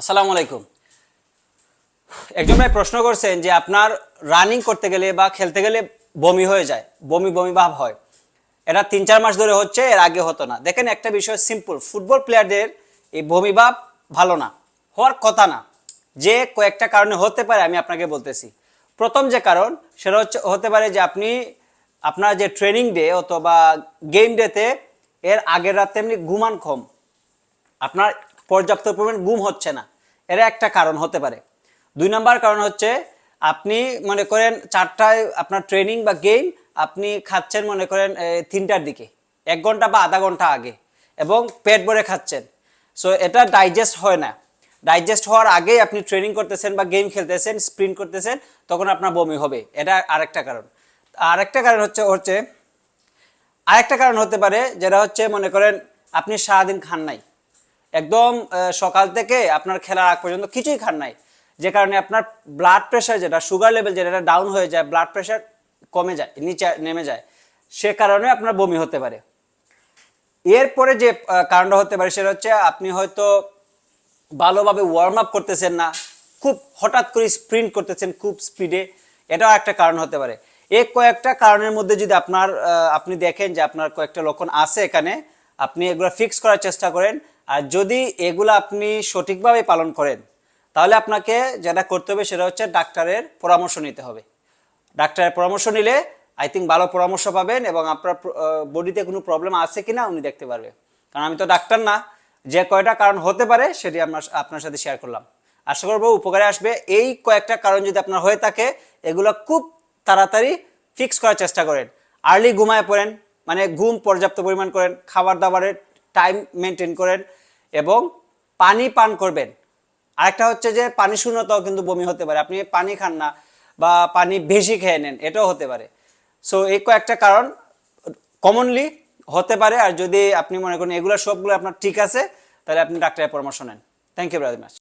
আসসালামু আলাইকুম। একজন ভাই প্রশ্ন করছেন যে আপনার রানিং করতে গেলে বা খেলতে গেলে বমি হয়ে যায়, বমি বমি ভাব হয়। এটা তিন, চার মাস ধরে হচ্ছে, এর আগে হতো না। দেখেন একটা বিষয় সিম্পল ফুটবল প্লেয়ারদের এই বমি ভাব ভালো না, হওয়ার কথা না। যে কয়েকটা কারণে হতে পারে, আমি আপনাকে বলতেছি। প্রথম যে কারণ, সেটা হচ্ছে, হতে পারে যে আপনি, আপনার যে ট্রেনিং ডে অথবা গেম ডেতে এর আগের রাতে এমনি ঘুমান কম। আপনার পর্যাপ্ত পরিমাণ ঘুম হচ্ছে না। এর একটা কারণ হতে পারে। দুই নাম্বার কারণ হচ্ছে, আপনি মনে করেন চারটায় আপনার ট্রেনিং বা গেম আপনি খাচ্ছেন মনে করেন তিনটার দিকে। এক ঘণ্টা বা আধা ঘণ্টা আগে। এবং পেট ভরে খাচ্ছেন। সো এটা ডাইজেস্ট হয় না। ডাইজেস্ট হওয়ার আগেই আপনি ট্রেনিং করতেছেন বা গেম খেলতেছেন স্প্রিন্ট করতেছেন, তখন আপনার বমি হবে। এটা আরেকটা কারণ। আরেকটা কারণ হচ্ছে হচ্ছে, আরেকটা কারণ হতে পারে, যেটা হচ্ছে মনে করেন, আপনি সারাদিন খান নাই। একদম সকাল থেকে আপনার খেলার আগ পর্যন্ত কিছুই খান নাই। যে কারণে আপনার ব্লাড প্রেশার যেটা সুগার লেভেল যেটা ডাউন হয়ে যায় ব্লাড প্রেশার কমে যায়, নিচে নেমে যায়। সে কারণে আপনার বমি হতে পারে। এরপরে যে কারণটা হতে পারে সেটা হচ্ছে আপনি হয়তো ভালোভাবে ওয়ার্ম আপ করতেছেন না, খুব হঠাৎ করে স্প্রিন্ট করতেছেন খুব স্পিডে এটাও একটা কারণ হতে পারে। এই কয়েকটা কারণের মধ্যে যদি আপনার আপনি দেখেন যে আপনার কয়েকটা লক্ষণ আছে এখানে আপনি এগুলো ফিক্স করার চেষ্টা করেন। আর যদি এগুলো আপনি সঠিকভাবে পালন করেন, তাহলে আপনাকে যেটা করতে হবে সেটা হচ্ছে ডাক্তারের পরামর্শ নিতে হবে। ডাক্তারের পরামর্শ নিলে আই থিঙ্ক ভালো পরামর্শ পাবেন এবং আপনার বডিতে কোনো প্রবলেম আছে কি না উনি দেখতে পারবে। কারণ আমি তো ডাক্তার না, যে কয়টা কারণ হতে পারে সেটি আমার আপনার সাথে শেয়ার করলাম। আশা করব উপকারে আসবে। এই কয়েকটা কারণ যদি আপনার হয়ে থাকে, এগুলো খুব তাড়াতাড়ি ফিক্স করার চেষ্টা করেন। আর্লি ঘুমায় পড়েন মানে ঘুম পর্যাপ্ত পরিমাণ করেন খাবার দাবারের টাইম মেনটেন করেন এবং পানি পান করবেন। আরেকটা হচ্ছে যে পানি শূন্যতাও কিন্তু বমি হতে পারে। আপনি পানি খান না বা পানি বেশি খেয়ে নেন, এটাও হতে পারে। সো এই কয়েকটা কারণ কমনলি হতে পারে। আর যদি আপনি মনে করেন এগুলো সবগুলো আপনার ঠিক আছে, তাহলে আপনি ডাক্তারের পরামর্শ নেন। Thank you very much